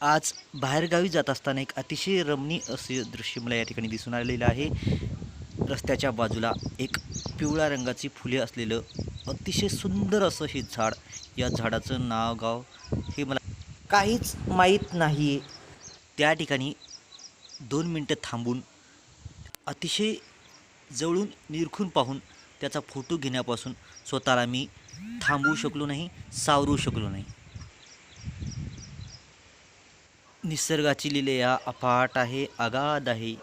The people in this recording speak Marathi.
आज बाहेरगावी जात असताना एक अतिशय रमणीय असे दृश्य मला या ठिकाणी दिसून आलेलं आहे. रस्त्याच्या बाजूला एक पिवळ्या रंगाची फुले असलेलं अतिशय सुंदर असं हे झाड या झाडाचं नाव गाव हे मला काहीच माहीत नाही आहे त्या ठिकाणी दोन मिनटं थांबून अतिशय जवळून निरखून पाहून त्याचा फोटो घेण्यापासून स्वतःला मी थांबवू शकलो नाही सावरू शकलो नाही. निसर्गाची लीलया अफाट आहे अगाध आहे.